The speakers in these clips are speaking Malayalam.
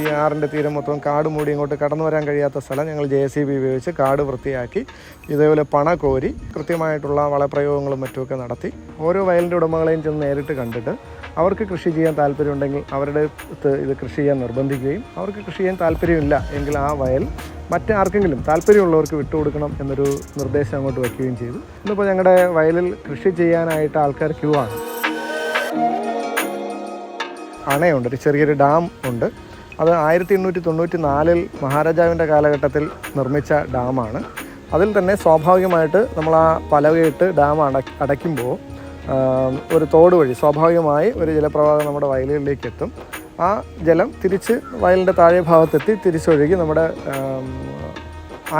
ഈ ആറിന്റെ തീരം മൊത്തം കാട് മൂടി ഇങ്ങോട്ട് കടന്നു വരാൻ കഴിയാത്ത സ്ഥലം ഞങ്ങൾ ജെ സി ബി ഉപയോഗിച്ച് കാട് വൃത്തിയാക്കി ഇതേപോലെ പണ കോരി കൃത്യമായിട്ടുള്ള വളപ്രയോഗങ്ങളും മറ്റുമൊക്കെ നടത്തി. ഓരോ വയലിന്റെ ഉടമകളെയും ചെന്ന് നേരിട്ട് കണ്ടിട്ട് അവർക്ക് കൃഷി ചെയ്യാൻ താല്പര്യമുണ്ടെങ്കിൽ അവരുടെ ഇത് കൃഷി ചെയ്യാൻ നിർബന്ധിക്കുകയും അവർക്ക് കൃഷി ചെയ്യാൻ താല്പര്യമില്ല എങ്കിൽ ആ വയൽ മറ്റാർക്കെങ്കിലും താല്പര്യമുള്ളവർക്ക് വിട്ടുകൊടുക്കണം എന്നൊരു നിർദ്ദേശം അങ്ങോട്ട് വയ്ക്കുകയും ചെയ്തു. ഇന്നിപ്പോൾ ഞങ്ങളുടെ വയലിൽ കൃഷി ചെയ്യാനായിട്ട് ആൾക്കാർ ക്യൂ ആണ്. അണയുണ്ട് ഒരു ചെറിയൊരു ഡാം ഉണ്ട്. അത് ആയിരത്തി എണ്ണൂറ്റി തൊണ്ണൂറ്റി നാലിൽ മഹാരാജാവിന്റെ കാലഘട്ടത്തിൽ നിർമ്മിച്ച ഡാമാണ്. അതിൽ തന്നെ സ്വാഭാവികമായിട്ട് നമ്മൾ ആ പലകയിട്ട് ഡാം അട അടയ്ക്കുമ്പോൾ ഒരു തോട് വഴി സ്വാഭാവികമായി ഒരു ജലപ്രവാഹം നമ്മുടെ വയലുകളിലേക്ക് എത്തും. ആ ജലം തിരിച്ച് വയലിന്റെ താഴെ ഭാഗത്തെത്തി തിരിച്ചൊഴുകി നമ്മുടെ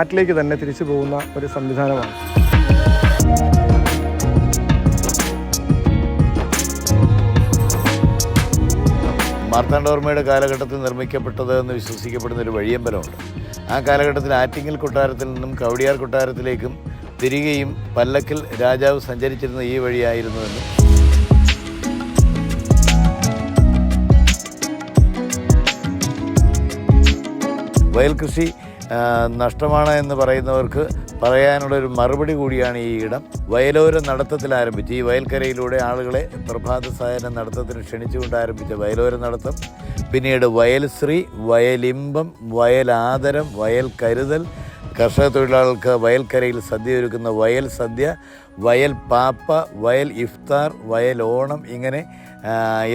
ആറ്റിലേക്ക് തന്നെ തിരിച്ചു പോകുന്ന ഒരു സംവിധാനമാണ്. മാർത്താണ്ഡവർമ്മയുടെ കാലഘട്ടത്തിൽ നിർമ്മിക്കപ്പെട്ടത് എന്ന് വിശ്വസിക്കപ്പെടുന്ന ഒരു വഴിയമ്പലമുണ്ട്. ആ കാലഘട്ടത്തിൽ ആറ്റിങ്ങൽ കൊട്ടാരത്തിൽ നിന്നും കവടിയാർ കൊട്ടാരത്തിലേക്കും തിരികെയും പല്ലക്കിൽ രാജാവ് സഞ്ചരിച്ചിരുന്ന ഈ വഴിയായിരുന്നുവെന്നും. വയൽ കൃഷി നഷ്ടമാണ് എന്ന് പറയുന്നവർക്ക് പറയാനുള്ള ഒരു മറുപടി കൂടിയാണ് ഈ ഇടം. വയലോര നടത്തത്തിൽ ആരംഭിച്ച്. ഈ വയൽക്കരയിലൂടെ ആളുകളെ പ്രഭാത സായന നടത്തത്തിന് ക്ഷണിച്ചുകൊണ്ട് ആരംഭിച്ച വയലോര നടത്തം. പിന്നീട് വയൽശ്രീ വയലിമ്പം വയലാദരം വയൽ കരുതൽ കർഷക തൊഴിലാളികൾക്ക് വയൽക്കരയിൽ സദ്യ ഒരുക്കുന്ന വയൽ സദ്യ വയൽ പാപ്പ വയൽ ഇഫ്താർ വയൽ ഓണം ഇങ്ങനെ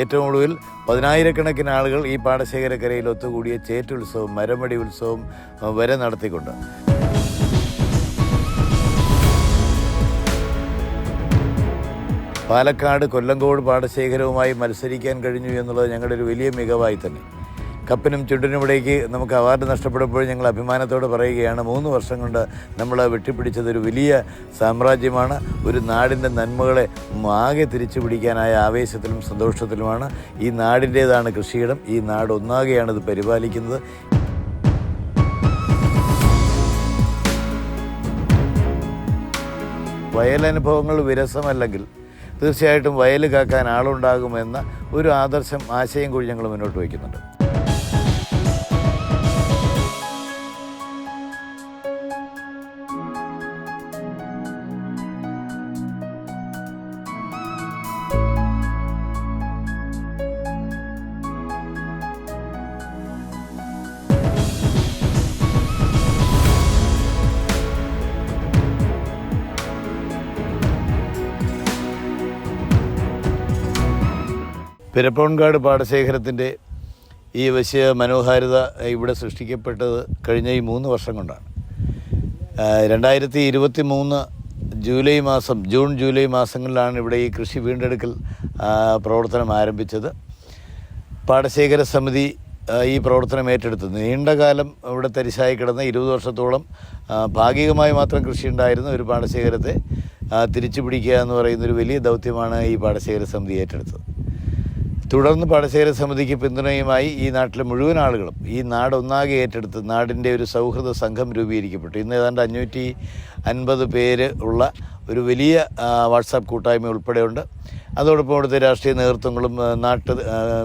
ഏറ്റവും ഒടുവിൽ പതിനായിരക്കണക്കിന് ആളുകൾ ഈ പാടശേഖരക്കരയിൽ ഒത്തുകൂടിയ ചേറ്റുത്സവം മരമടി ഉത്സവം വരെ നടത്തിക്കൊണ്ട്. പാലക്കാട് കൊല്ലങ്കോട് പാടശേഖരവുമായി മത്സരിക്കാൻ കഴിഞ്ഞു എന്നുള്ളത് ഞങ്ങളുടെ ഒരു വലിയ മികവായി തന്നെ. കപ്പിനും ചുണ്ടിനുമിടയ്ക്ക് നമുക്ക് അവാർഡ് നഷ്ടപ്പെടുമ്പോൾ ഞങ്ങൾ അഭിമാനത്തോടെ പറയുകയാണ് മൂന്ന് വർഷം കൊണ്ട് നമ്മൾ വെട്ടിപ്പിടിച്ചത് ഒരു വലിയ സാമ്രാജ്യമാണ്. ഒരു നാടിന്റെ നന്മകളെ ആകെ തിരിച്ചു പിടിക്കാനായ ആവേശത്തിലും സന്തോഷത്തിലുമാണ്. ഈ നാടിന്റേതാണ് കൃഷിയിടം ഈ നാട് ഒന്നാകെയാണ് ഇത് പരിപാലിക്കുന്നത്. വയലനുഭവങ്ങൾ വിരസമല്ലെങ്കിൽ തീർച്ചയായിട്ടും വയൽ കാക്കാൻ ആളുണ്ടാകുമെന്ന ഒരു ആദർശം ആശയം കൂടി ഞങ്ങൾ മുന്നോട്ട് വയ്ക്കുന്നുണ്ട്. പിരപ്പൺകാട് പാടശേഖരത്തിന്റെ ഈ വശ്യ മനോഹാരിത ഇവിടെ സൃഷ്ടിക്കപ്പെട്ടത് കഴിഞ്ഞ ഈ മൂന്ന് വർഷം കൊണ്ടാണ്. രണ്ടായിരത്തി ഇരുപത്തി മൂന്ന് ജൂലൈ മാസം ജൂൺ ജൂലൈ മാസങ്ങളിലാണ് ഇവിടെ ഈ കൃഷി വീണ്ടെടുക്കൽ പ്രവർത്തനം ആരംഭിച്ചത്. പാടശേഖര സമിതി ഈ പ്രവർത്തനം ഏറ്റെടുത്തു നീണ്ടകാലം ഇവിടെ തരിശായി കിടന്ന ഇരുപത് വർഷത്തോളം ഭാഗികമായി മാത്രം കൃഷി ഉണ്ടായിരുന്ന ഒരു പാടശേഖരത്തെ തിരിച്ചു പിടിക്കുക എന്ന് പറയുന്നൊരു വലിയ ദൗത്യമാണ് ഈ പാടശേഖര സമിതി ഏറ്റെടുത്തത്. തുടർന്ന് പാടശേഖര സമിതിക്ക് പിന്തുണയുമായി ഈ നാട്ടിലെ മുഴുവൻ ആളുകളും ഈ നാട് ഒന്നാകെ ഏറ്റെടുത്ത് നാടിന്റെ ഒരു സൗഹൃദ സംഘം രൂപീകരിക്കപ്പെട്ടു. ഇന്ന് ഏതാണ്ട് അഞ്ഞൂറ്റി അൻപത് പേര് ഉള്ള ഒരു വലിയ വാട്സാപ്പ് കൂട്ടായ്മ ഉൾപ്പെടെയുണ്ട്. അതോടൊപ്പം അവിടുത്തെ രാഷ്ട്രീയ നേതൃത്വങ്ങളും നാട്ട്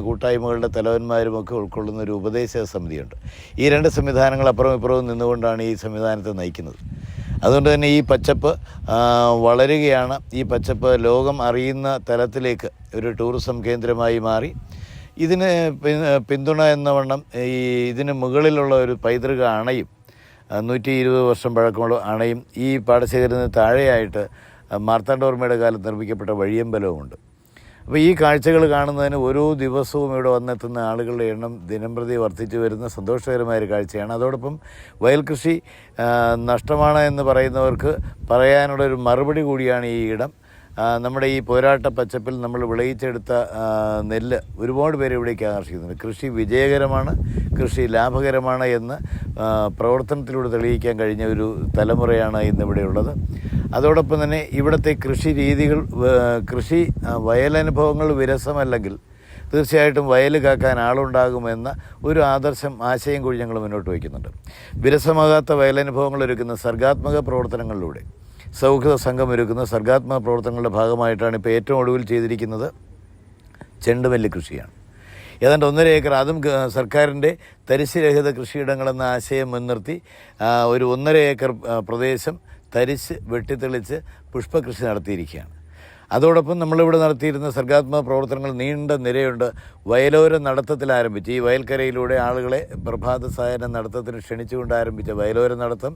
കൂട്ടായ്മകളുടെ തലവന്മാരും ഒക്കെ ഉൾക്കൊള്ളുന്ന ഒരു ഉപദേശക സമിതിയുണ്ട്. ഈ രണ്ട് സംവിധാനങ്ങൾ അപ്പുറം ഇപ്പുറവും നിന്നുകൊണ്ടാണ് ഈ സംവിധാനത്തെ നയിക്കുന്നത്. അതുകൊണ്ട് തന്നെ ഈ പച്ചപ്പ് വളരുകയാണ്. ഈ പച്ചപ്പ് ലോകം അറിയുന്ന തലത്തിലേക്ക് ഒരു ടൂറിസം കേന്ദ്രമായി മാറി. ഇതിന് പിന്തുണ എന്ന വണ്ണം ഈ ഇതിന് മുകളിലുള്ള ഒരു പൈതൃക അണയും നൂറ്റി ഇരുപത് വർഷം പഴക്കമുള്ള അണയും ഈ പാടശേഖരത്തിന് താഴെയായിട്ട് മാർത്താണ്ഡവർമ്മയുടെ കാലത്ത് നിർമ്മിക്കപ്പെട്ട വഴിയമ്പലവുമുണ്ട്. അപ്പോൾ ഈ കാഴ്ചകൾ കാണുന്നതിന് ഓരോ ദിവസവും ഇവിടെ വന്നെത്തുന്ന ആളുകളുടെ എണ്ണം ദിനംപ്രതി വർദ്ധിച്ചു വരുന്ന സന്തോഷകരമായ ഒരു കാഴ്ചയാണ്. അതോടൊപ്പം വയൽ കൃഷി നഷ്ടമാണ് എന്ന് പറയുന്നവർക്ക് പറയാനുള്ള ഒരു മറുപടി കൂടിയാണ് ഈ ഇടം. നമ്മുടെ ഈ പോരാട്ട പച്ചപ്പിൽ നമ്മൾ വിളയിച്ചെടുത്ത നെല്ല് ഒരുപാട് പേര് ഇവിടേക്ക് ആകർഷിക്കുന്നുണ്ട്. കൃഷി വിജയകരമാണ് കൃഷി ലാഭകരമാണ് എന്ന് പ്രവർത്തനത്തിലൂടെ തെളിയിക്കാൻ കഴിഞ്ഞ ഒരു തലമുറയാണ് ഇന്നിവിടെ ഉള്ളത് അതോടൊപ്പം തന്നെ ഇവിടുത്തെ കൃഷി രീതികൾ കൃഷി വയലനുഭവങ്ങൾ വിരസമല്ലെങ്കിൽ തീർച്ചയായിട്ടും വയൽ കാക്കാൻ ആളുണ്ടാകുമെന്ന ഒരു ആദർശം ആശയം കൂടി ഞങ്ങൾ മുന്നോട്ട് വയ്ക്കുന്നുണ്ട്. വിരസമാകാത്ത വയലനുഭവങ്ങൾ ഒരുക്കുന്ന സർഗാത്മക പ്രവർത്തനങ്ങളിലൂടെ സൗഹൃദ സംഘം ഒരുക്കുന്ന സർഗാത്മക പ്രവർത്തനങ്ങളുടെ ഭാഗമായിട്ടാണ് ഇപ്പോൾ ഏറ്റവും ഒടുവിൽ ചെയ്തിരിക്കുന്നത് ചെണ്ടുമല്ലി കൃഷിയാണ്. ഏതാണ്ട് ഒന്നര ഏക്കർ അതും സർക്കാരിന്റെ തരിശുരഹിത കൃഷിയിടങ്ങളെന്ന ആശയം മുൻനിർത്തി ഒരു ഒന്നര ഏക്കർ പ്രദേശം തരിശ് വെട്ടിത്തെളിച്ച് പുഷ്പകൃഷി നടത്തിയിരിക്കുകയാണ്. അതോടൊപ്പം നമ്മളിവിടെ നടത്തിയിരുന്ന സർഗാത്മക പ്രവർത്തനങ്ങൾ നീണ്ട നിരയുണ്ട്. വയലോര നടത്തത്തിൽ ആരംഭിച്ച് ഈ വയൽക്കരയിലൂടെ ആളുകളെ പ്രഭാത സായന നടത്തത്തിന് ക്ഷണിച്ചുകൊണ്ട് ആരംഭിച്ച വയലോര നടത്തം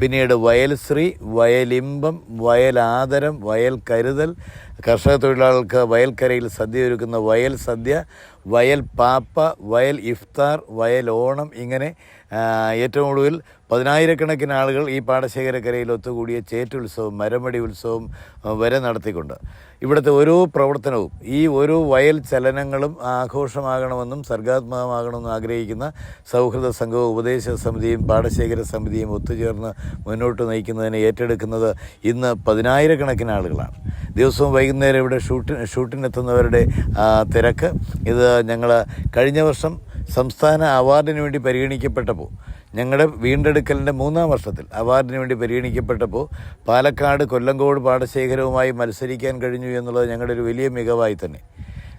പിന്നീട് വയൽശ്രീ വയലിമ്പം വയലാദരം വയൽ കരുതൽ കർഷക തൊഴിലാളികൾക്ക് വയൽക്കരയിൽ സദ്യ ഒരുക്കുന്ന വയൽ സദ്യ വയൽ പാപ്പ വയൽ ഇഫ്താർ വയൽ ഓണം ഇങ്ങനെ ഏറ്റവും ഒടുവിൽ പതിനായിരക്കണക്കിന് ആളുകൾ ഈ പാടശേഖരക്കരയിൽ ഒത്തുകൂടിയ ചേറ്റുത്സവം മരമടി ഉത്സവം വരെ നടത്തിക്കൊണ്ട്. ഇവിടുത്തെ ഓരോ പ്രവർത്തനവും ഈ ഓരോ വയൽ ചലനങ്ങളും ആഘോഷമാകണമെന്നും സർഗാത്മകമാകണമെന്നും ആഗ്രഹിക്കുന്ന സൗഹൃദ സംഘവും ഉപദേശ സമിതിയും പാടശേഖര സമിതിയും ഒത്തുചേർന്ന് മുന്നോട്ട് നയിക്കുന്നതിനെ ഏറ്റെടുക്കുന്നത് ഇന്ന് പതിനായിരക്കണക്കിന് ആളുകളാണ്. ദിവസവും വൈകുന്നേരം ഇവിടെ ഷൂട്ടിന് ഷൂട്ടിനെത്തുന്നവരുടെ തിരക്ക്. ഇത് ഞങ്ങൾ കഴിഞ്ഞ വർഷം സംസ്ഥാന അവാർഡിന് വേണ്ടി പരിഗണിക്കപ്പെട്ടപ്പോൾ ഞങ്ങളുടെ വീണ്ടെടുക്കലിന്റെ മൂന്നാം വർഷത്തിൽ അവാർഡിന് വേണ്ടി പരിഗണിക്കപ്പെട്ടപ്പോൾ പാലക്കാട് കൊല്ലങ്കോട് പാടശേഖരവുമായി മത്സരിക്കാൻ കഴിഞ്ഞു എന്നുള്ളത് ഞങ്ങളുടെ ഒരു വലിയ മികവായി തന്നെ.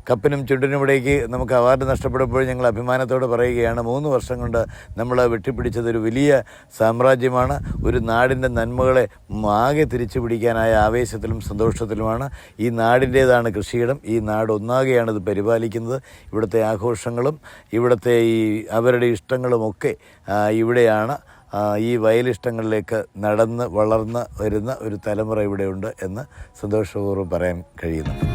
കപ്പിനും ചുണ്ടിനുമിടേക്ക് നമുക്ക് അവാർഡ് നഷ്ടപ്പെടുമ്പോൾ ഞങ്ങൾ അഭിമാനത്തോടെ പറയുകയാണ് മൂന്ന് വർഷം കൊണ്ട് നമ്മൾ വെട്ടിപ്പിടിച്ചത് ഒരു വലിയ സാമ്രാജ്യമാണ്. ഒരു നാടിന്റെ നന്മകളെ ആകെ തിരിച്ചു പിടിക്കാനായ ആവേശത്തിലും സന്തോഷത്തിലുമാണ്. ഈ നാടിന്റേതാണ് കൃഷിയിടം. ഈ നാട് ഒന്നാകെയാണ് ഇത് പരിപാലിക്കുന്നത്. ഇവിടുത്തെ ആഘോഷങ്ങളും ഇവിടുത്തെ ഈ അവരുടെ ഇഷ്ടങ്ങളുമൊക്കെ ഇവിടെയാണ്. ഈ വയലിഷ്ടങ്ങളിലേക്ക് നടന്ന് വളർന്ന് വരുന്ന ഒരു തലമുറ ഇവിടെയുണ്ട് എന്ന് സന്തോഷപൂർവം പറയാൻ കഴിയുന്നുണ്ട്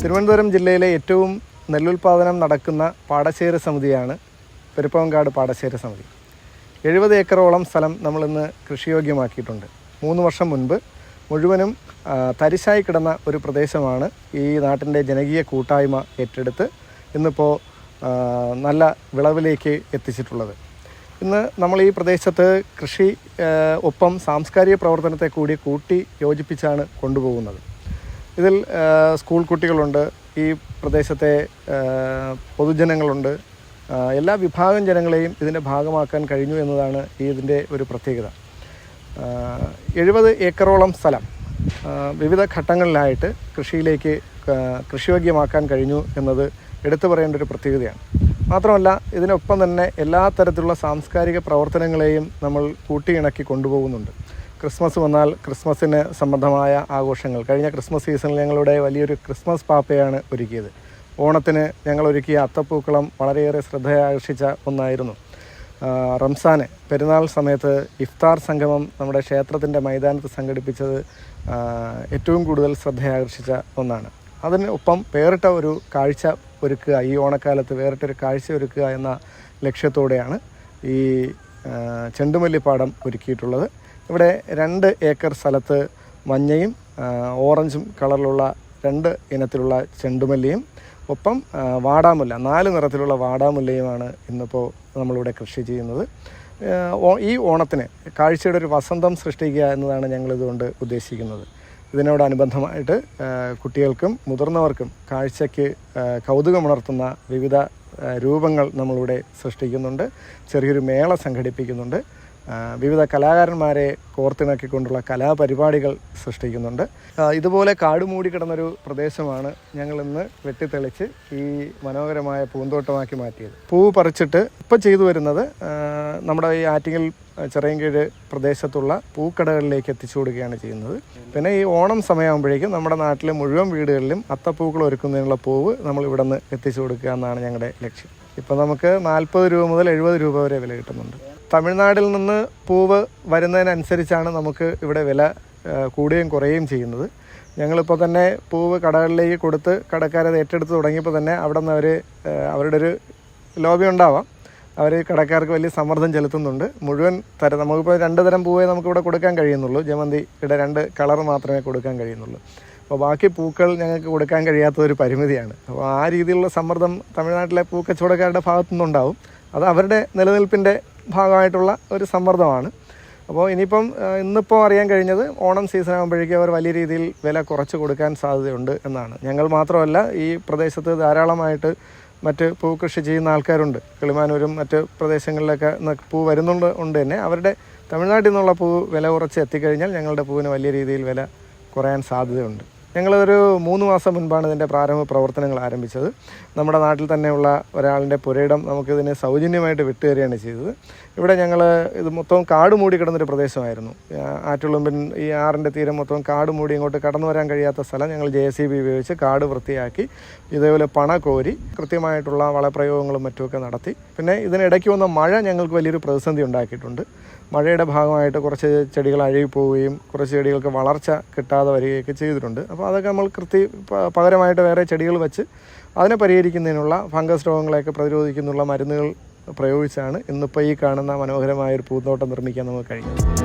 തിരുവനന്തപുരം ജില്ലയിലെ ഏറ്റവും നെല്ലുൽപാദനം നടക്കുന്ന പാടശേര സമിതിയാണ് പെരുപ്പവങ്കാട് പാടശേര സമിതി. എഴുപത് ഏക്കറോളം സ്ഥലം നമ്മളിന്ന് കൃഷിയോഗ്യമാക്കിയിട്ടുണ്ട്. മൂന്ന് വർഷം മുൻപ് മുഴുവനും തരിശായി കിടന്ന ഒരു പ്രദേശമാണ് ഈ നാട്ടിന്റെ ജനകീയ കൂട്ടായ്മ ഏറ്റെടുത്ത് ഇന്നിപ്പോൾ നല്ല വിളവിലേക്ക് എത്തിച്ചിട്ടുള്ളത്. ഇന്ന് നമ്മൾ ഈ പ്രദേശത്ത് കൃഷി ഒപ്പം സാംസ്കാരിക പ്രവർത്തനത്തെ കൂടി കൂട്ടി യോജിപ്പിച്ചാണ് കൊണ്ടുപോകുന്നത്. ഇതിൽ സ്കൂൾ കുട്ടികളുണ്ട് ഈ പ്രദേശത്തെ പൊതുജനങ്ങളുണ്ട് എല്ലാ വിഭാഗം ജനങ്ങളെയും ഇതിന്റെ ഭാഗമാക്കാൻ കഴിഞ്ഞു എന്നതാണ് ഈ ഇതിന്റെ ഒരു പ്രത്യേകത. എഴുപത് ഏക്കറോളം സ്ഥലം വിവിധ ഘട്ടങ്ങളിലായിട്ട് കൃഷിയിലേക്ക് കൃഷിയോഗ്യമാക്കാൻ കഴിഞ്ഞു എന്നത് എടുത്തു പറയേണ്ട ഒരു പ്രത്യേകതയാണ്. മാത്രമല്ല ഇതിനൊപ്പം തന്നെ എല്ലാ തരത്തിലുള്ള സാംസ്കാരിക പ്രവർത്തനങ്ങളെയും നമ്മൾ കൂട്ടിയിണക്കി കൊണ്ടുപോകുന്നുണ്ട്. ക്രിസ്മസ് വന്നാൽ ക്രിസ്മസിന് സംബന്ധമായ ആഘോഷങ്ങൾ. കഴിഞ്ഞ ക്രിസ്മസ് സീസണിൽ ഞങ്ങളുടെ വലിയൊരു ക്രിസ്മസ് പാപ്പയാണ് ഒരുക്കിയത്. ഓണത്തിന് ഞങ്ങൾ ഒരുക്കിയ അത്തപ്പൂക്കളം വളരെയേറെ ശ്രദ്ധയാകർഷിച്ച ഒന്നായിരുന്നു. റംസാന് പെരുന്നാൾ സമയത്ത് ഇഫ്താർ സംഗമം നമ്മുടെ ക്ഷേത്രത്തിന്റെ മൈതാനത്ത് സംഘടിപ്പിച്ചത് ഏറ്റവും കൂടുതൽ ശ്രദ്ധയാകർഷിച്ച ഒന്നാണ്. അതിന് ഒപ്പം വേറിട്ട ഒരു കാഴ്ച ഒരുക്കുക ഈ ഓണക്കാലത്ത് വേറിട്ടൊരു കാഴ്ച ഒരുക്കുക എന്ന ലക്ഷ്യത്തോടെയാണ് ഈ ചെണ്ടുമല്ലി ചെണ്ടുമല്ലിപ്പാടം ഒരുക്കിയിട്ടുള്ളത്. ഇവിടെ രണ്ട് ഏക്കർ സ്ഥലത്ത് മഞ്ഞയും ഓറഞ്ചും കളറിലുള്ള രണ്ട് ഇനത്തിലുള്ള ചെണ്ടുമല്ലിയും ഒപ്പം വാടാമുല്ല നാല് നിറത്തിലുള്ള വാടാമുല്ലയുമാണ് ഇന്നിപ്പോൾ നമ്മളിവിടെ കൃഷി ചെയ്യുന്നത്. ഈ ഓണത്തിന് കാഴ്ചയുടെ ഒരു വസന്തം സൃഷ്ടിക്കുക എന്നതാണ് ഞങ്ങളിതുകൊണ്ട് ഉദ്ദേശിക്കുന്നത്. ഇതിനോടനുബന്ധമായിട്ട് കുട്ടികൾക്കും മുതിർന്നവർക്കും കാഴ്ചയ്ക്ക് കൗതുകം കൗതുകമുണർത്തുന്ന വിവിധ രൂപങ്ങൾ നമ്മളിവിടെ സൃഷ്ടിക്കുന്നുണ്ട്. ചെറിയൊരു മേള സംഘടിപ്പിക്കുന്നുണ്ട്. വിവിധ കലാകാരന്മാരെ കോർത്തിണക്കിക്കൊണ്ടുള്ള കലാപരിപാടികൾ സൃഷ്ടിക്കുന്നുണ്ട്. ഇതുപോലെ കാട് മൂടി കിടന്നൊരു പ്രദേശമാണ് ഞങ്ങൾ ഇന്ന് വെട്ടിത്തെളിച്ച് ഈ മനോഹരമായ പൂന്തോട്ടമാക്കി മാറ്റിയത്. പൂ പറിച്ചിട്ട് ഇപ്പോൾ ചെയ്തു വരുന്നത് നമ്മുടെ ഈ ആറ്റിങ്ങൽ ചെറിയൻകീഴ് പ്രദേശത്തുള്ള പൂക്കടകളിലേക്ക് എത്തിച്ചു കൊടുക്കുകയാണ് ചെയ്യുന്നത്. പിന്നെ ഈ ഓണം സമയമാകുമ്പോഴേക്കും നമ്മുടെ നാട്ടിലെ മുഴുവൻ വീടുകളിലും അത്തപ്പൂക്കൾ ഒരുക്കുന്നതിനുള്ള പൂവ് നമ്മൾ ഇവിടെ നിന്ന് എത്തിച്ചു കൊടുക്കുക എന്നാണ് ഞങ്ങളുടെ ലക്ഷ്യം. ഇപ്പോൾ നമുക്ക് നാൽപ്പത് രൂപ മുതൽ എഴുപത് രൂപ വരെ വില കിട്ടുന്നുണ്ട്. തമിഴ്നാട്ടിൽ നിന്ന് പൂവ് വരുന്നതിനനുസരിച്ചാണ് നമുക്ക് ഇവിടെ വില കൂടുകയും കുറയുകയും ചെയ്യുന്നത്. ഞങ്ങളിപ്പോൾ തന്നെ പൂവ് കടകളിലേക്ക് കൊടുത്ത് കടക്കാരത് ഏറ്റെടുത്ത് തുടങ്ങിയപ്പോൾ തന്നെ അവിടെ നിന്ന് അവർ അവരുടെ ഒരു ലോബി ഉണ്ടാവാം. അവർ കടക്കാർക്ക് വലിയ സമ്മർദ്ദം ചെലുത്തുന്നുണ്ട്. മുഴുവൻ തരം നമുക്കിപ്പോൾ രണ്ട് തരം പൂവേ നമുക്കിവിടെ കൊടുക്കാൻ കഴിയുന്നുള്ളൂ. ജമന്തിയുടെ രണ്ട് കളർ മാത്രമേ കൊടുക്കാൻ കഴിയുന്നുള്ളൂ. അപ്പോൾ ബാക്കി പൂക്കൾ ഞങ്ങൾക്ക് കൊടുക്കാൻ കഴിയാത്ത ഒരു പരിമിതിയാണ്. അപ്പോൾ ആ രീതിയിലുള്ള സമ്മർദ്ദം തമിഴ്നാട്ടിലെ പൂക്കച്ചവടക്കാരുടെ ഭാഗത്തു നിന്നുണ്ടാവും അത് അവരുടെ നിലനിൽപ്പിന്റെ ഭാഗമായിട്ടുള്ള ഒരു സമ്മർദ്ദമാണ്. അപ്പോൾ ഇനിയിപ്പം ഇന്നിപ്പോൾ അറിയാൻ കഴിഞ്ഞത് ഓണം സീസൺ ആകുമ്പോഴേക്കും അവർ വലിയ രീതിയിൽ വില കുറച്ച് കൊടുക്കാൻ സാധ്യതയുണ്ട് എന്നാണ്. ഞങ്ങൾ മാത്രമല്ല ഈ പ്രദേശത്ത് ധാരാളമായിട്ട് മറ്റ് പൂ കൃഷി ചെയ്യുന്ന ആൾക്കാരുണ്ട്. കിളിമാനൂരും മറ്റ് പ്രദേശങ്ങളിലൊക്കെ പൂ വരുന്നുണ്ട് ഉണ്ട് തന്നെ. അവരുടെ തമിഴ്നാട്ടിൽ നിന്നുള്ള പൂ വില കുറച്ച് എത്തിക്കഴിഞ്ഞാൽ ഞങ്ങളുടെ പൂവിന് വലിയ രീതിയിൽ വില കുറയാൻ സാധ്യതയുണ്ട്. ഞങ്ങളൊരു മൂന്ന് മാസം മുൻപാണ് ഇതിന്റെ പ്രാരംഭ പ്രവർത്തനങ്ങൾ ആരംഭിച്ചത്. നമ്മുടെ നാട്ടിൽ തന്നെയുള്ള ഒരാളിന്റെ പുരയിടം നമുക്കിതിന് സൗജന്യമായിട്ട് വിട്ടുകയാണ് ചെയ്തത്. ഇവിടെ ഞങ്ങൾ ഇത് മൊത്തം കാട് മൂടി കിടന്നൊരു പ്രദേശമായിരുന്നു. ആറ്റുളുമ്പിൻ ഈ ആറിന്റെ തീരം മൊത്തം കാട് മൂടി ഇങ്ങോട്ട് കടന്നു വരാൻ കഴിയാത്ത സ്ഥലം ഞങ്ങൾ ജെ സി ബി ഉപയോഗിച്ച് കാട് വൃത്തിയാക്കി ഇതേപോലെ പണ കോരി കൃത്യമായിട്ടുള്ള വളപ്രയോഗങ്ങളും മറ്റുമൊക്കെ നടത്തി. പിന്നെ ഇതിനിടയ്ക്ക് വന്ന മഴ ഞങ്ങൾക്ക് വലിയൊരു പ്രതിസന്ധി ഉണ്ടാക്കിയിട്ടുണ്ട്. മഴയുടെ ഭാഗമായിട്ട് കുറച്ച് ചെടികൾ അഴുകിപ്പോവുകയും കുറച്ച് ചെടികൾക്ക് വളർച്ച കിട്ടാതെ വരികയൊക്കെ ചെയ്തിട്ടുണ്ട്. അപ്പോൾ അതൊക്കെ നമ്മൾ കൃത്യ പകരമായിട്ട് വേറെ ചെടികൾ വെച്ച് അതിനെ പരിഹരിക്കുന്നതിനുള്ള ഫംഗസ് രോഗങ്ങളെയൊക്കെ പ്രതിരോധിക്കുന്നുള്ള മരുന്നുകൾ പ്രയോഗിച്ചാണ് ഇന്നിപ്പോൾ ഈ കാണുന്ന മനോഹരമായ ഒരു പൂന്തോട്ടം നിർമ്മിക്കാൻ നമുക്ക് കഴിഞ്ഞത്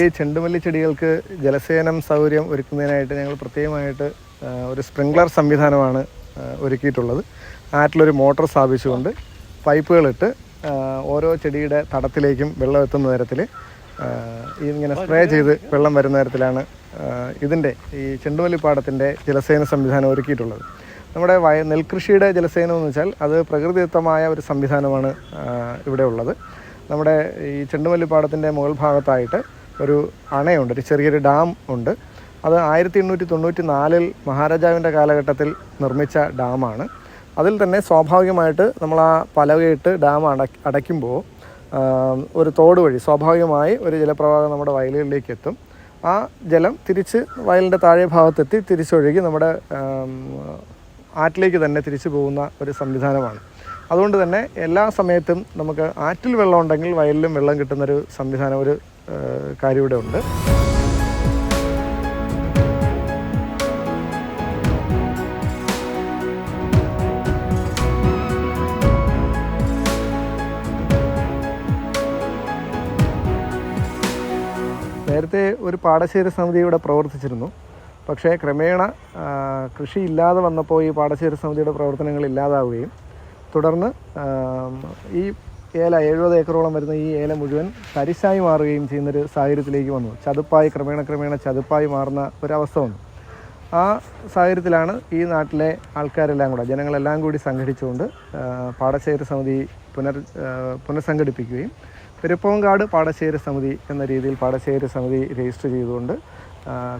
ഈ ചെണ്ടുമല്ലി ചെടികൾക്ക് ജലസേനം സൗകര്യം ഒരുക്കുന്നതിനായിട്ട് ഞങ്ങൾ പ്രത്യേകമായിട്ട് ഒരു സ്പ്രിംഗ്ലർ സംവിധാനമാണ് ഒരുക്കിയിട്ടുള്ളത്. ആറ്റിലൊരു മോട്ടോർ സ്ഥാപിച്ചുകൊണ്ട് പൈപ്പുകളിട്ട് ഓരോ ചെടിയുടെ തടത്തിലേക്കും വെള്ളം എത്തുന്ന തരത്തിൽ ഇങ്ങനെ സ്പ്രേ ചെയ്ത് വെള്ളം വരുന്ന തരത്തിലാണ് ഇതിന്റെ ഈ ചെണ്ടുമല്ലിപ്പാടത്തിന്റെ ജലസേന സംവിധാനം ഒരുക്കിയിട്ടുള്ളത്. നമ്മുടെ വയ നെൽകൃഷിയുടെ ജലസേനം എന്ന് വെച്ചാൽ അത് പ്രകൃതിദത്തമായ ഒരു സംവിധാനമാണ് ഇവിടെ ഉള്ളത്. നമ്മുടെ ഈ ചെണ്ടുമല്ലിപ്പാടത്തിന്റെ മുകൾ ഭാഗത്തായിട്ട് ഒരു അണയുണ്ട് ഒരു ചെറിയൊരു ഡാം ഉണ്ട്. അത് ആയിരത്തി എണ്ണൂറ്റി തൊണ്ണൂറ്റി നാലിൽ മഹാരാജാവിന്റെ കാലഘട്ടത്തിൽ നിർമ്മിച്ച ഡാമാണ്. അതിൽ തന്നെ സ്വാഭാവികമായിട്ട് നമ്മൾ ആ പലകയിട്ട് ഡാം അട അടയ്ക്കുമ്പോൾ ഒരു തോട് വഴി സ്വാഭാവികമായി ഒരു ജലപ്രവാഹം നമ്മുടെ വയലുകളിലേക്ക് എത്തും. ആ ജലം തിരിച്ച് വയലിന്റെ താഴെ ഭാഗത്തെത്തി തിരിച്ചൊഴുകി നമ്മുടെ ആറ്റിലേക്ക് തന്നെ തിരിച്ചു പോകുന്ന ഒരു സംവിധാനമാണ്. അതുകൊണ്ട് തന്നെ എല്ലാ സമയത്തും നമുക്ക് ആറ്റിൽ വെള്ളം ഉണ്ടെങ്കിൽ വയലിലും വെള്ളം കിട്ടുന്നൊരു സംവിധാനം ഒരു കാര്യം ഇവിടെ ഉണ്ട്. നേരത്തെ ഒരു പാടശേരി സമിതി ഇവിടെ പ്രവർത്തിച്ചിരുന്നു. പക്ഷേ ക്രമേണ കൃഷി ഇല്ലാതെ വന്നപ്പോൾ ഈ പാടശേരി സമിതിയുടെ പ്രവർത്തനങ്ങൾ ഇല്ലാതാവുകയും തുടർന്ന് ഈ ഏല എഴുപത് ഏക്കറോളം വരുന്ന ഈ ഏല മുഴുവൻ തരിശായി മാറുകയും ചെയ്യുന്നൊരു സാഹചര്യത്തിലേക്ക് വന്നു. ചതുപ്പായി ക്രമേണ ക്രമേണ ചതുപ്പായി മാറുന്ന ഒരവസ്ഥ വന്നു. ആ സാഹചര്യത്തിലാണ് ഈ നാട്ടിലെ ആൾക്കാരെല്ലാം കൂടെ ജനങ്ങളെല്ലാം കൂടി സംഘടിച്ചുകൊണ്ട് പാടശേര സമിതി പുനർ പുനഃസംഘടിപ്പിക്കുകയും പെരുപ്പവങ്കാട് പാടശേര സമിതി എന്ന രീതിയിൽ പാടശേര സമിതി രജിസ്റ്റർ ചെയ്തുകൊണ്ട്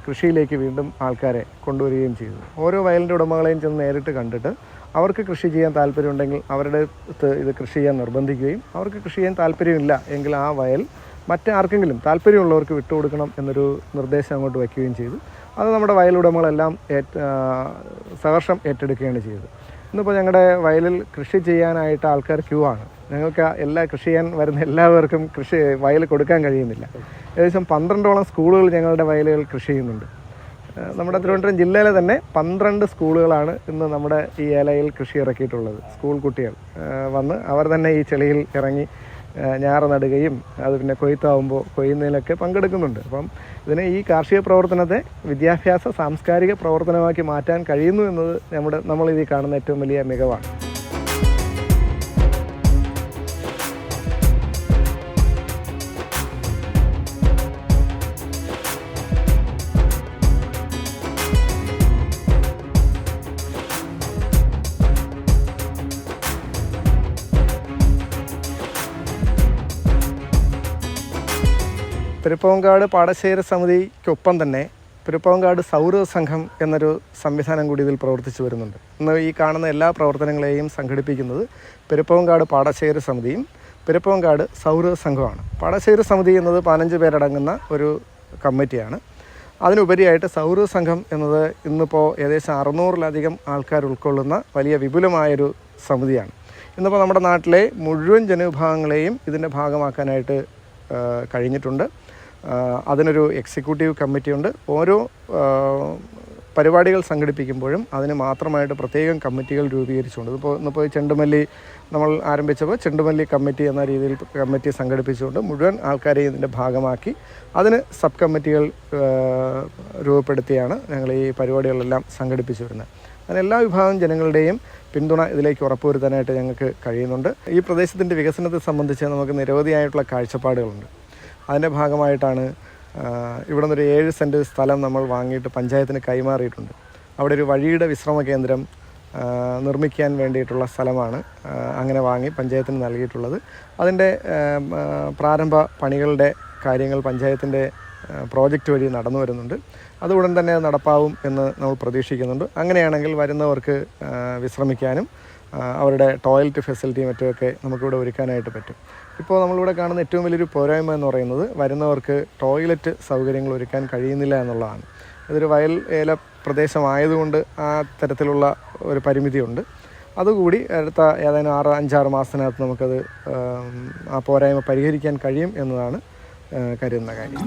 കൃഷിയിലേക്ക് വീണ്ടും ആൾക്കാരെ കൊണ്ടുവരികയും ചെയ്തു. ഓരോ വയലിന്റെ ഉടമകളെയും ചെന്ന് നേരിട്ട് കണ്ടിട്ട് അവർക്ക് കൃഷി ചെയ്യാൻ താല്പര്യമുണ്ടെങ്കിൽ അവരുടെ ഇത് കൃഷി ചെയ്യാൻ നിർബന്ധിക്കുകയും അവർക്ക് കൃഷി ചെയ്യാൻ താല്പര്യമില്ല എങ്കിൽ ആ വയൽ മറ്റാർക്കെങ്കിലും താല്പര്യമുള്ളവർക്ക് വിട്ടുകൊടുക്കണം എന്നൊരു നിർദ്ദേശം അങ്ങോട്ട് വയ്ക്കുകയും ചെയ്തു. അത് നമ്മുടെ വയലുടമകളെല്ലാം സഹർഷം ഏറ്റെടുക്കുകയാണ് ചെയ്തത്. ഇന്നിപ്പോൾ ഞങ്ങളുടെ വയലിൽ കൃഷി ചെയ്യാനായിട്ട് ആൾക്കാർ ക്യൂ ആണ്. ഞങ്ങൾക്ക് എല്ലാ കൃഷി ചെയ്യാൻ വരുന്ന എല്ലാവർക്കും കൃഷി വയൽ കൊടുക്കാൻ കഴിയുന്നില്ല. ഏകദേശം പന്ത്രണ്ടോളം സ്കൂളുകൾ ഞങ്ങളുടെ വയലുകൾ കൃഷി ചെയ്യുന്നുണ്ട്. നമ്മുടെ തിരുവനന്തപുരം ജില്ലയിലെ തന്നെ പന്ത്രണ്ട് സ്കൂളുകളാണ് ഇന്ന് നമ്മുടെ ഈ ഏലയിൽ കൃഷി ഇറക്കിയിട്ടുള്ളത്. സ്കൂൾ കുട്ടികൾ വന്ന് അവർ തന്നെ ഈ ചെളിയിൽ ഇറങ്ങി ഞാറ് നടുകയും അത് പിന്നെ കൊയ്ത്താവുമ്പോൾ കൊയ്യുന്നതിലൊക്കെ പങ്കെടുക്കുന്നുണ്ട്. അപ്പം ഇതിനെ ഈ കാർഷിക പ്രവർത്തനത്തെ വിദ്യാഭ്യാസ സാംസ്കാരിക പ്രവർത്തനമാക്കി മാറ്റാൻ കഴിയുന്നു എന്നത് നമ്മുടെ നമ്മളിതിൽ കാണുന്ന ഏറ്റവും വലിയ മികവാണ്. പെരുപ്പവങ്കാട് പാടശേഖര സമിതിക്കൊപ്പം തന്നെ പെരുപ്പവങ്കാട് സൗഹൃദ സംഘം എന്നൊരു സംവിധാനം കൂടി ഇതിൽ പ്രവർത്തിച്ചു വരുന്നുണ്ട്. ഇന്ന് ഈ കാണുന്ന എല്ലാ പ്രവർത്തനങ്ങളെയും സംഘടിപ്പിക്കുന്നത് പെരുപ്പവങ്കാട് പാടശേഖര സമിതിയും പെരുപ്പവങ്കാട് സൗഹൃദ സംഘമാണ് പാടശേഖര സമിതി എന്നത് പതിനഞ്ച് പേരടങ്ങുന്ന ഒരു കമ്മിറ്റിയാണ്. അതിനുപരിയായിട്ട് സൗഹൃദ സംഘം എന്നത് ഇന്നിപ്പോൾ ഏകദേശം അറുന്നൂറിലധികം ആൾക്കാർ ഉൾക്കൊള്ളുന്ന വലിയ വിപുലമായൊരു സമിതിയാണ്. ഇന്നിപ്പോൾ നമ്മുടെ നാട്ടിലെ മുഴുവൻ ജനവിഭാഗങ്ങളെയും ഇതിന്റെ ഭാഗമാക്കാനായിട്ട് കഴിഞ്ഞിട്ടുണ്ട്. അതിനൊരു എക്സിക്യൂട്ടീവ് കമ്മിറ്റിയുണ്ട്. ഓരോ പരിപാടികൾ സംഘടിപ്പിക്കുമ്പോഴും അതിന് മാത്രമായിട്ട് പ്രത്യേകം കമ്മിറ്റികൾ രൂപീകരിച്ചുകൊണ്ട് ഇപ്പോൾ ഇന്നിപ്പോൾ ചെണ്ടുമല്ലി നമ്മൾ ആരംഭിച്ചപ്പോൾ ചെണ്ടുമല്ലി കമ്മിറ്റി എന്ന രീതിയിൽ കമ്മിറ്റി സംഘടിപ്പിച്ചുകൊണ്ട് മുഴുവൻ ആൾക്കാരെയും ഇതിന്റെ ഭാഗമാക്കി അതിന് സബ് കമ്മിറ്റികൾ രൂപപ്പെടുത്തിയാണ് ഞങ്ങൾ ഈ പരിപാടികളെല്ലാം സംഘടിപ്പിച്ചു വരുന്നത് അങ്ങനെ എല്ലാ വിഭാഗം ജനങ്ങളുടെയും പിന്തുണ ഇതിലേക്ക് ഉറപ്പുവരുത്താനായിട്ട് ഞങ്ങൾക്ക് കഴിയുന്നുണ്ട്. ഈ പ്രദേശത്തിന്റെ വികസനത്തെ സംബന്ധിച്ച് നമുക്ക് നിരവധിയായിട്ടുള്ള കാഴ്ചപ്പാടുകളുണ്ട്. അതിന്റെ ഭാഗമായിട്ടാണ് ഇവിടെ നിന്നൊരു ഏഴ് സെന്റ് സ്ഥലം നമ്മൾ വാങ്ങിയിട്ട് പഞ്ചായത്തിന് കൈമാറിയിട്ടുണ്ട്. അവിടെ ഒരു വഴിയുടെ വിശ്രമ കേന്ദ്രം നിർമ്മിക്കാൻ വേണ്ടിയിട്ടുള്ള സ്ഥലമാണ് അങ്ങനെ വാങ്ങി പഞ്ചായത്തിന് നൽകിയിട്ടുള്ളത്. അതിന്റെ പ്രാരംഭ പണികളുടെ കാര്യങ്ങൾ പഞ്ചായത്തിന്റെ പ്രോജക്റ്റ് വഴി നടന്നു വരുന്നുണ്ട്. അത് ഉടൻ തന്നെ നടപ്പാവും എന്ന് നമ്മൾ പ്രതീക്ഷിക്കുന്നുണ്ട്. അങ്ങനെയാണെങ്കിൽ വരുന്നവർക്ക് വിശ്രമിക്കാനും അവരുടെ ടോയ്ലറ്റ് ഫെസിലിറ്റി മറ്റുമൊക്കെ നമുക്കിവിടെ ഒരുക്കാനായിട്ട് പറ്റും. ഇപ്പോൾ നമ്മളിവിടെ കാണുന്ന ഏറ്റവും വലിയൊരു പോരായ്മ എന്ന് പറയുന്നത് വരുന്നവർക്ക് ടോയ്ലറ്റ് സൗകര്യങ്ങൾ ഒരുക്കാൻ കഴിയുന്നില്ല എന്നുള്ളതാണ്. ഇതൊരു വയൽ ഏല പ്രദേശമായതുകൊണ്ട് ആ തരത്തിലുള്ള ഒരു പരിമിതിയുണ്ട്. അതുകൂടി അടുത്ത ഏതാനും ആറ് അഞ്ചാറ് മാസത്തിനകത്ത് നമുക്കത് ആം, പോരായ്മ പരിഹരിക്കാൻ കഴിയും എന്നതാണ് കരുതുന്ന കാര്യം.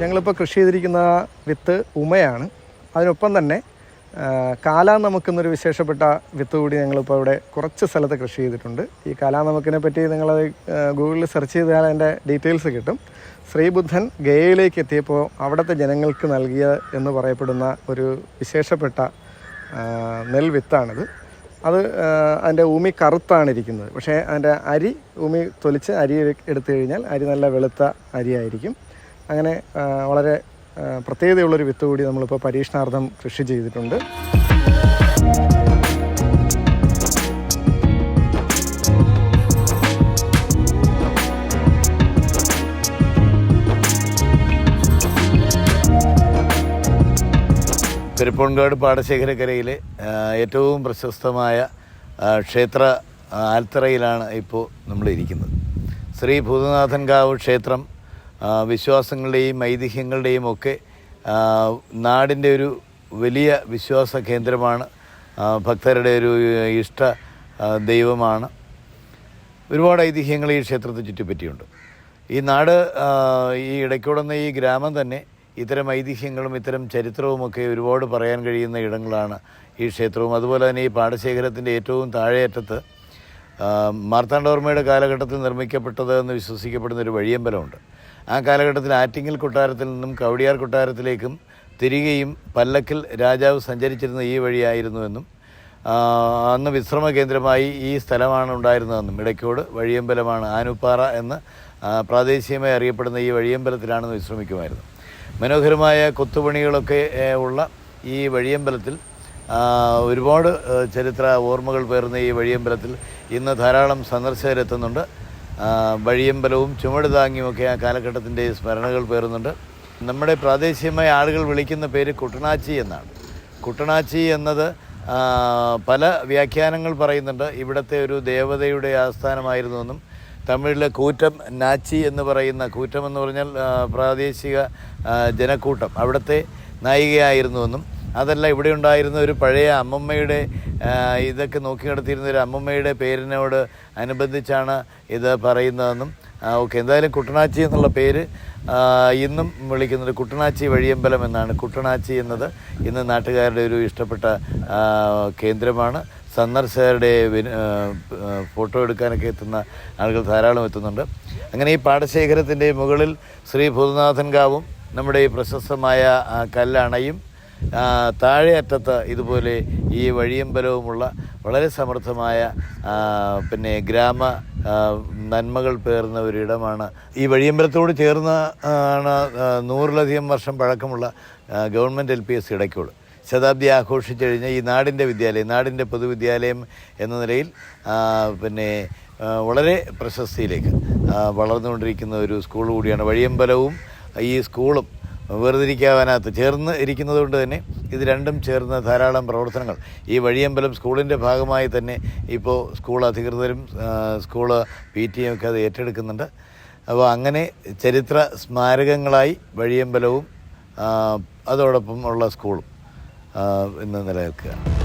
ഞങ്ങളിപ്പോൾ കൃഷി ചെയ്തിരിക്കുന്ന വിത്ത് ഉമയാണ്. അതിനൊപ്പം തന്നെ കാലാ നമുക്കെന്നൊരു വിശേഷപ്പെട്ട വിത്ത് കൂടി ഞങ്ങളിപ്പോൾ ഇവിടെ കുറച്ച് സ്ഥലത്ത് കൃഷി ചെയ്തിട്ടുണ്ട്. ഈ കാലാ നമുക്കിനെ പറ്റി നിങ്ങളത് ആ, ഗൂഗിളിൽ സെർച്ച് ചെയ്താൽ അതിന്റെ ഡീറ്റെയിൽസ് കിട്ടും. ശ്രീബുദ്ധൻ ഗയയിലേക്ക് എത്തിയപ്പോൾ അവിടുത്തെ ജനങ്ങൾക്ക് നൽകിയ എന്ന് പറയപ്പെടുന്ന ഒരു വിശേഷപ്പെട്ട നെൽവിത്താണിത് അത് അതിന്റെ ഉമി കറുത്താണ് ഇരിക്കുന്നത് പക്ഷേ അതിന്റെ അരി ഉമി തൊലിച്ച് അരി എടുത്തു കഴിഞ്ഞാൽ അരി നല്ല വെളുത്ത അരിയായിരിക്കും. അങ്ങനെ വളരെ പ്രത്യേകതയുള്ളൊരു വിത്ത് കൂടി നമ്മളിപ്പോൾ പരീക്ഷണാർത്ഥം കൃഷി ചെയ്തിട്ടുണ്ട്. പെരുപ്പൺകാട് പാടശേഖരക്കരയിലെ ഏറ്റവും പ്രശസ്തമായ ക്ഷേത്ര ആൽത്തറയിലാണ് ഇപ്പോൾ നമ്മൾ ഇരിക്കുന്നത് ശ്രീ ഭൂതനാഥൻകാവ് ക്ഷേത്രം വിശ്വാസങ്ങളുടെയും ഐതിഹ്യങ്ങളുടെയും ഒക്കെ നാടിന്റെ ഒരു വലിയ വിശ്വാസ കേന്ദ്രമാണ് ഭക്തരുടെ ഒരു ഇഷ്ട ദൈവമാണ്. ഒരുപാട് ഐതിഹ്യങ്ങൾ ഈ ക്ഷേത്രത്തെ ചുറ്റിപ്പറ്റിയുണ്ട്. ഈ നാട് ഈ ഇടയ്ക്കൂടുന്ന ഈ ഗ്രാമം തന്നെ ഇത്തരം ഐതിഹ്യങ്ങളും ഇത്തരം ചരിത്രവുമൊക്കെ ഒരുപാട് പറയാൻ കഴിയുന്ന ഇടങ്ങളാണ് ഈ ക്ഷേത്രവും. അതുപോലെ തന്നെ ഈ പാടശേഖരത്തിന്റെ ഏറ്റവും താഴെയറ്റത്ത് മാർത്താണ്ഡവർമ്മയുടെ കാലഘട്ടത്തിൽ നിർമ്മിക്കപ്പെട്ടത് എന്ന് വിശ്വസിക്കപ്പെടുന്ന ഒരു വഴിയമ്പലമുണ്ട്. ആ കാലഘട്ടത്തിൽ ആറ്റിങ്ങൽ കൊട്ടാരത്തിൽ നിന്നും കവടിയാർ കൊട്ടാരത്തിലേക്കും തിരികെയും പല്ലക്കിൽ രാജാവ് സഞ്ചരിച്ചിരുന്ന ഈ വഴിയായിരുന്നുവെന്നും അന്ന് വിശ്രമ കേന്ദ്രമായി ഈ സ്ഥലമാണ് ഉണ്ടായിരുന്നതെന്നും ഇടയ്ക്കോട് വഴിയമ്പലമാണ് ആനുപ്പാറ എന്ന് പ്രാദേശികമായി അറിയപ്പെടുന്ന ഈ വഴിയമ്പലത്തിലാണെന്ന് വിശ്രമിക്കുമായിരുന്നു. മനോഹരമായ കൊത്തുപണികളൊക്കെ ഉള്ള ഈ വഴിയമ്പലത്തിൽ ഒരുപാട് ചരിത്ര ഓർമ്മകൾ പേർന്ന ഈ വഴിയമ്പലത്തിൽ ഇന്ന് ധാരാളം സന്ദർശകരെത്തുന്നുണ്ട്. വഴിയമ്പലവും ചുമട് താങ്ങിയുമൊക്കെ ആ കാലഘട്ടത്തിന്റെ സ്മരണകൾ പേറുന്നുണ്ട്. നമ്മുടെ പ്രാദേശികമായ ആളുകൾ വിളിക്കുന്ന പേര് കുട്ടനാച്ചി എന്നാണ്. കുട്ടനാച്ചി എന്നത് പല വ്യാഖ്യാനങ്ങൾ പറയുന്നുണ്ട്. ഇവിടുത്തെ ഒരു ദേവതയുടെ ആസ്ഥാനമായിരുന്നുവെന്നും തമിഴിലെ കൂറ്റം നാച്ചി എന്ന് പറയുന്ന കൂറ്റം എന്ന് പറഞ്ഞാൽ പ്രാദേശിക ജനക്കൂട്ടം. അവിടുത്തെ നായികയായിരുന്നുവെന്നും അതല്ല ഇവിടെ ഉണ്ടായിരുന്ന ഒരു പഴയ അമ്മമ്മയുടെ ഇതൊക്കെ നോക്കി നടത്തിയിരുന്ന ഒരു അമ്മമ്മയുടെ പേരിനോട് അനുബന്ധിച്ചാണ് ഇത് പറയുന്നതെന്നും ഓക്കെ എന്തായാലും കുട്ടനാച്ചി എന്നുള്ള പേര് ഇന്നും വിളിക്കുന്നത് കുട്ടനാച്ചി വഴിയമ്പലം എന്നാണ്. കുട്ടനാച്ചി എന്നത് ഇന്ന് നാട്ടുകാരുടെ ഒരു ഇഷ്ടപ്പെട്ട കേന്ദ്രമാണ്. സന്ദർശകരുടെ ഫോട്ടോ എടുക്കാനൊക്കെ എത്തുന്ന ആളുകൾ ധാരാളം എത്തുന്നുണ്ട്. അങ്ങനെ ഈ പാടശേഖരത്തിന്റെ മുകളിൽ ശ്രീ ഭൂതനാഥൻകാവും നമ്മുടെ ഈ പ്രശസ്തമായ കല്ലണയും താഴെ അറ്റത്ത് ഇതുപോലെ ഈ വഴിയമ്പലവുമുള്ള വളരെ സമൃദ്ധമായ പിന്നെ ഗ്രാമ നന്മകൾ പേർന്ന ഒരിടമാണ്. ഈ വഴിയമ്പലത്തോട് ചേർന്ന് ആണ് നൂറിലധികം വർഷം പഴക്കമുള്ള government L P S Edakkode. ശതാബ്ദി ആഘോഷിച്ചു കഴിഞ്ഞാൽ ഈ നാടിന്റെ വിദ്യാലയം നാടിന്റെ പൊതുവിദ്യാലയം എന്ന നിലയിൽ പിന്നെ വളരെ പ്രശസ്തിയിലേക്ക് വളർന്നുകൊണ്ടിരിക്കുന്ന ഒരു സ്കൂൾ കൂടിയാണ് വഴിയമ്പലവും ഈ സ്കൂളും വേർതിരിക്കാവാനകത്ത് ചേർന്ന് ഇരിക്കുന്നത് കൊണ്ട് തന്നെ ഇത് രണ്ടും ചേർന്ന ധാരാളം പ്രവർത്തനങ്ങൾ. ഈ വഴിയമ്പലം സ്കൂളിന്റെ ഭാഗമായി തന്നെ ഇപ്പോൾ സ്കൂൾ അധികൃതരും സ്കൂൾ പി ടി ഒക്കെ അത് ഏറ്റെടുക്കുന്നുണ്ട്. അപ്പോൾ അങ്ങനെ ചരിത്ര സ്മാരകങ്ങളായി വഴിയമ്പലവും അതോടൊപ്പം ഉള്ള സ്കൂളും ഇന്ന് നിലനിൽക്കുകയാണ്.